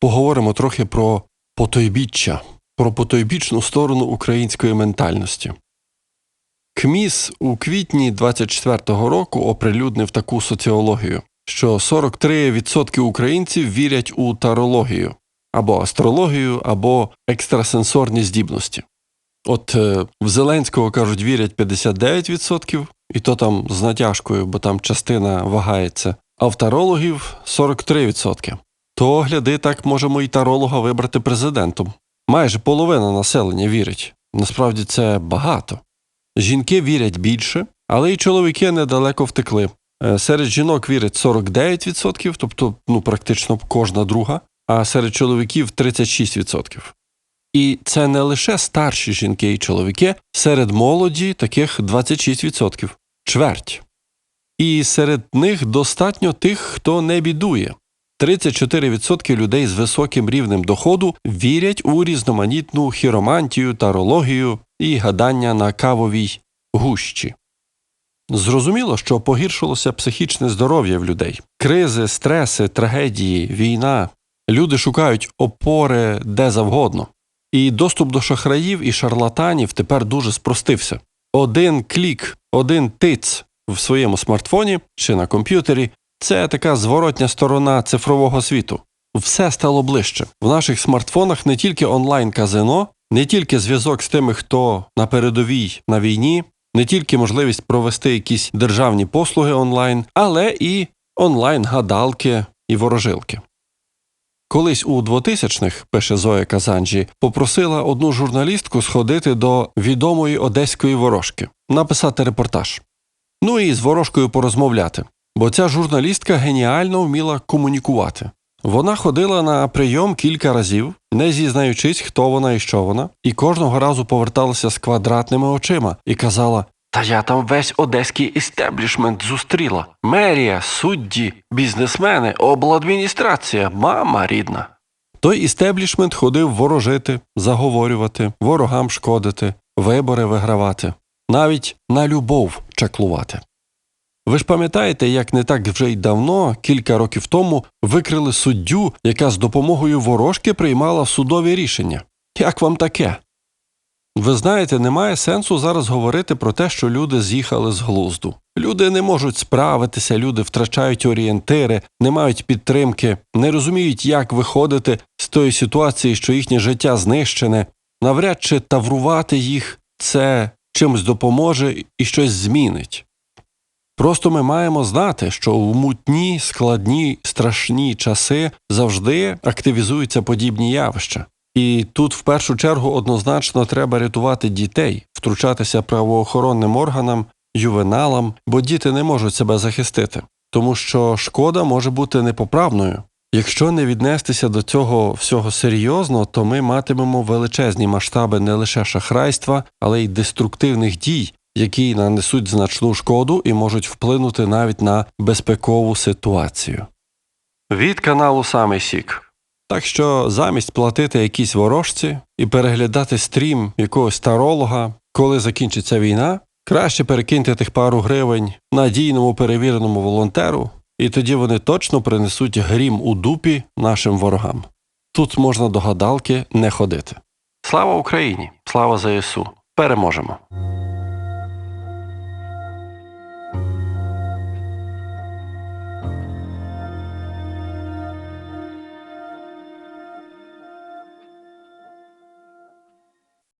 поговоримо трохи про потойбіччя, про потойбічну сторону української ментальності. КМІС у квітні 24-го року оприлюднив таку соціологію, що 43% українців вірять у тарологію або астрологію, або екстрасенсорні здібності. От е, в Зеленського кажуть, вірять 59%, і то там з натяжкою, бо там частина вагається, а в тарологів 43%. То гляди, так можемо і таролога вибрати президентом. Майже половина населення вірить. Насправді це багато. Жінки вірять більше, але й чоловіки недалеко втекли. Е, Серед жінок вірить 49%, тобто ну, практично кожна друга, а серед чоловіків 36%. І це не лише старші жінки і чоловіки, серед молоді таких 26%, чверть. І серед них достатньо тих, хто не бідує. 34% людей з високим рівнем доходу вірять у різноманітну хіромантію, тарологію і гадання на кавовій гущі. Зрозуміло, що погіршилося психічне здоров'я в людей. Кризи, стреси, трагедії, війна. Люди шукають опори де завгодно. І доступ до шахраїв і шарлатанів тепер дуже спростився. Один клік, один тиц в своєму смартфоні чи на комп'ютері це така зворотня сторона цифрового світу. Все стало ближче. В наших смартфонах не тільки онлайн-казино, не тільки зв'язок з тими, хто на передовій на війні, не тільки можливість провести якісь державні послуги онлайн, але і онлайн-гадалки і ворожилки. Колись у 2000-х, пише Зоя Казанджі, попросила одну журналістку сходити до відомої одеської ворожки, написати репортаж. Ну і з ворожкою порозмовляти, бо ця журналістка геніально вміла комунікувати. Вона ходила на прийом кілька разів, не зізнаючись, хто вона і що вона, і кожного разу поверталася з квадратними очима і казала: Та я там весь одеський істеблішмент зустріла. Мерія, судді, бізнесмени, обладміністрація, мама рідна. Той істеблішмент ходив ворожити, заговорювати, ворогам шкодити, вибори вигравати, навіть на любов чаклувати. Ви ж пам'ятаєте, як не так вже й давно, кілька років тому, викрили суддю, яка з допомогою ворожки приймала судові рішення. Як вам таке? Ви знаєте, немає сенсу зараз говорити про те, що люди з'їхали з глузду. Люди не можуть справитися, люди втрачають орієнтири, не мають підтримки, не розуміють, як виходити з тої ситуації, що їхнє життя знищене. Навряд чи таврувати їх це чимось допоможе і щось змінить. Просто ми маємо знати, що в мутні, складні, страшні часи завжди активізуються подібні явища. І тут в першу чергу однозначно треба рятувати дітей, втручатися правоохоронним органам, ювеналам, бо діти не можуть себе захистити, тому що шкода може бути непоправною. Якщо не віднестися до цього всього серйозно, то ми матимемо величезні масштаби не лише шахрайства, але й деструктивних дій, які нанесуть значну шкоду і можуть вплинути навіть на безпекову ситуацію. Від каналу Самий Сік. Так що замість платити якісь ворожці і переглядати стрім якогось таролога, коли закінчиться війна, краще перекиньте тих пару гривень надійному перевіреному волонтеру, і тоді вони точно принесуть грім у дупі нашим ворогам. Тут можна до гадалки не ходити. Слава Україні! Слава ЗСУ! Переможемо!